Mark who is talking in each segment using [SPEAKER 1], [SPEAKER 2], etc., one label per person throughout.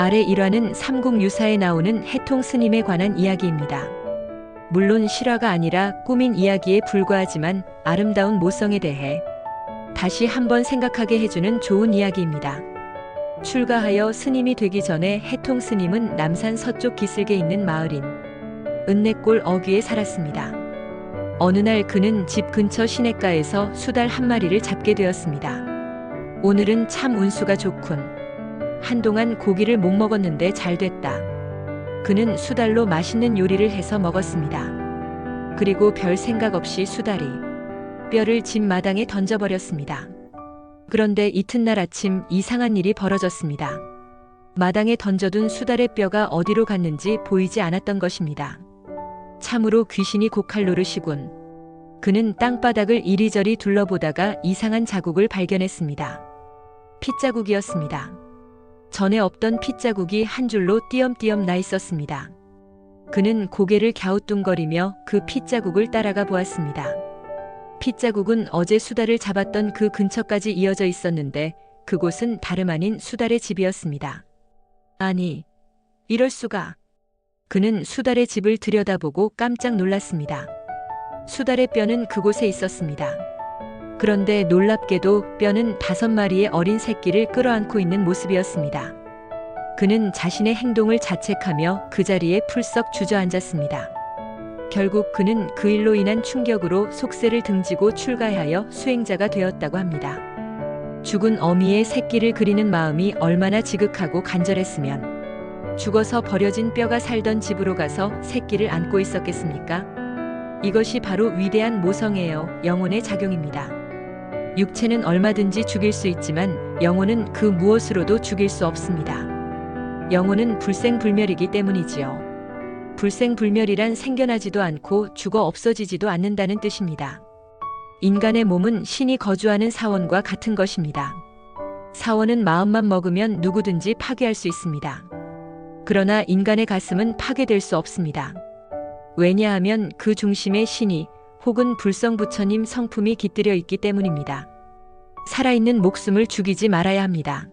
[SPEAKER 1] 아래 일화는 삼국유사에 나오는 해통 스님에 관한 이야기입니다. 물론 실화가 아니라 꾸민 이야기에 불과하지만 아름다운 모성에 대해 다시 한번 생각하게 해주는 좋은 이야기입니다. 출가하여 스님이 되기 전에 해통 스님은 남산 서쪽 기슭에 있는 마을인 은내골 어귀에 살았습니다. 어느 날 그는 집 근처 시냇가에서 수달 한 마리를 잡게 되었습니다. 오늘은 참 운수가 좋군. 한동안 고기를 못 먹었는데 잘 됐다. 그는 수달로 맛있는 요리를 해서 먹었습니다. 그리고 별 생각 없이 수달이 뼈를 집 마당에 던져버렸습니다. 그런데 이튿날 아침 이상한 일이 벌어졌습니다. 마당에 던져둔 수달의 뼈가 어디로 갔는지 보이지 않았던 것입니다. 참으로 귀신이 고칼 노릇이군. 그는 땅바닥을 이리저리 둘러보다가 이상한 자국을 발견했습니다. 핏자국이었습니다. 전에 없던 핏자국이 한 줄로 띄엄띄엄 나 있었습니다. 그는 고개를 갸우뚱거리며 그 핏자국을 따라가 보았습니다. 핏자국은 어제 수달을 잡았던 그 근처까지 이어져 있었는데 그곳은 다름 아닌 수달의 집이었습니다. 아니, 이럴 수가. 그는 수달의 집을 들여다보고 깜짝 놀랐습니다. 수달의 뼈는 그곳에 있었습니다. 그런데 놀랍게도 뼈는 다섯 마리의 어린 새끼를 끌어안고 있는 모습이었습니다. 그는 자신의 행동을 자책하며 그 자리에 풀썩 주저앉았습니다. 결국 그는 그 일로 인한 충격으로 속세를 등지고 출가하여 수행자가 되었다고 합니다. 죽은 어미의 새끼를 그리는 마음이 얼마나 지극하고 간절했으면 죽어서 버려진 뼈가 살던 집으로 가서 새끼를 안고 있었겠습니까? 이것이 바로 위대한 모성애요 영혼의 작용입니다. 육체는 얼마든지 죽일 수 있지만 영혼은 그 무엇으로도 죽일 수 없습니다. 영혼은 불생불멸이기 때문이지요. 불생불멸이란 생겨나지도 않고 죽어 없어지지도 않는다는 뜻입니다. 인간의 몸은 신이 거주하는 사원과 같은 것입니다. 사원은 마음만 먹으면 누구든지 파괴할 수 있습니다. 그러나 인간의 가슴은 파괴될 수 없습니다. 왜냐하면 그 중심에 신이 혹은 불성부처님 성품이 깃들여 있기 때문입니다. 살아있는 목숨을 죽이지 말아야 합니다.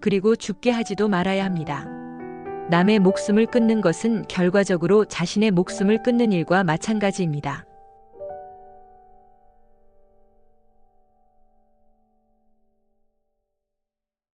[SPEAKER 1] 그리고 죽게 하지도 말아야 합니다. 남의 목숨을 끊는 것은 결과적으로 자신의 목숨을 끊는 일과 마찬가지입니다.